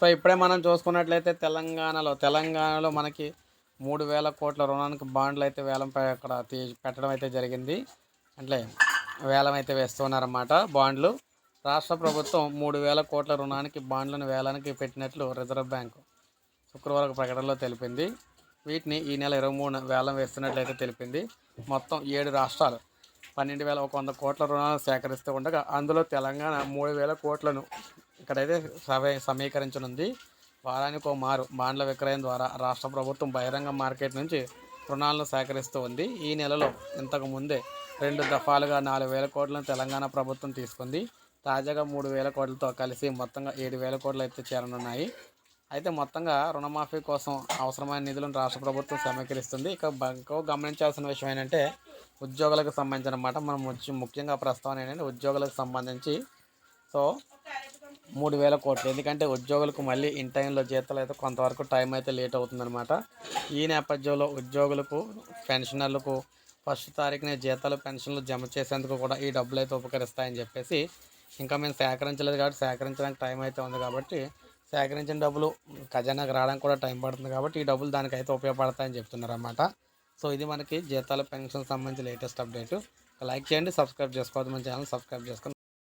So ఇప్పుడే మనం చూసుకున్నట్లయితే తెలంగాణలో తెలంగాణలో మనకి మూడు వేల కోట్ల రుణానికి బాండ్లు అయితే వేలం అక్కడ తీ పెట్టడం అయితే జరిగింది. అంటే వేలం అయితే వేస్తున్నారన్నమాట బాండ్లు. రాష్ట్ర ప్రభుత్వం మూడు వేల కోట్ల రుణానికి బాండ్లను వేలానికి పెట్టినట్లు రిజర్వ్ బ్యాంకు శుక్రవారం ప్రకటనలో తెలిపింది. వీటిని ఈ నెల ఇరవై మూడు వేలం వేస్తున్నట్లయితే తెలిపింది. మొత్తం ఏడు రాష్ట్రాలు పన్నెండు వేల ఒక వంద కోట్ల రుణాలను సేకరిస్తూ ఉండగా అందులో తెలంగాణ మూడు వేల కోట్లను ఇక్కడైతే సవే సమీకరించనుంది. వారానికి ఒక మారు బాండ్ల విక్రయం ద్వారా రాష్ట్ర ప్రభుత్వం బహిరంగ మార్కెట్ నుంచి రుణాలను సేకరిస్తూ ఉంది. ఈ నెలలో ఇంతకు ముందే రెండు దఫాలుగా నాలుగు వేల కోట్లను తెలంగాణ ప్రభుత్వం తీసుకుంది. తాజాగా మూడు వేల కోట్లతో కలిసి మొత్తంగా ఏడు వేల కోట్లు అయితే చేరనున్నాయి. అయితే మొత్తంగా రుణమాఫీ కోసం అవసరమైన నిధులను రాష్ట్ర ప్రభుత్వం సమీకరిస్తుంది. ఇక ఇంకో గమనించాల్సిన విషయం ఏంటంటే ఉద్యోగులకు సంబంధించిన మాట మనం ముఖ్యంగా ప్రస్తావన ఏంటంటే ఉద్యోగులకు సంబంధించి సో మూడు వేల కోట్లు. ఎందుకంటే ఉద్యోగులకు మళ్ళీ ఇన్ టైంలో జీతాలు అయితే కొంతవరకు టైం అయితే లేట్ అవుతుందన్నమాట. ఈ నేపథ్యంలో ఉద్యోగులకు పెన్షనర్లకు ఫస్ట్ తారీఖునే జీతాలు పెన్షన్లు జమ చేసేందుకు కూడా ఈ డబ్బులు అయితే ఉపకరిస్తాయని చెప్పేసి ఇంకా మేము సేకరించలేదు కాబట్టి సేకరించడానికి టైం అయితే ఉంది కాబట్టి సేకరించిన డబ్బులు ఖజానాకు రావడానికి కూడా టైం పడుతుంది కాబట్టి ఈ డబ్బులు దానికైతే ఉపయోగపడతాయని చెప్తున్నారు అన్నమాట సో ఇది మనకి జీతాలు పెన్షన్ సంబంధించి లేటెస్ట్ అప్డేట్. లైక్ చేయండి సబ్స్క్రైబ్ చేసుకోవద్దు మన ఛానల్ సబ్స్క్రైబ్ చేసుకోండి.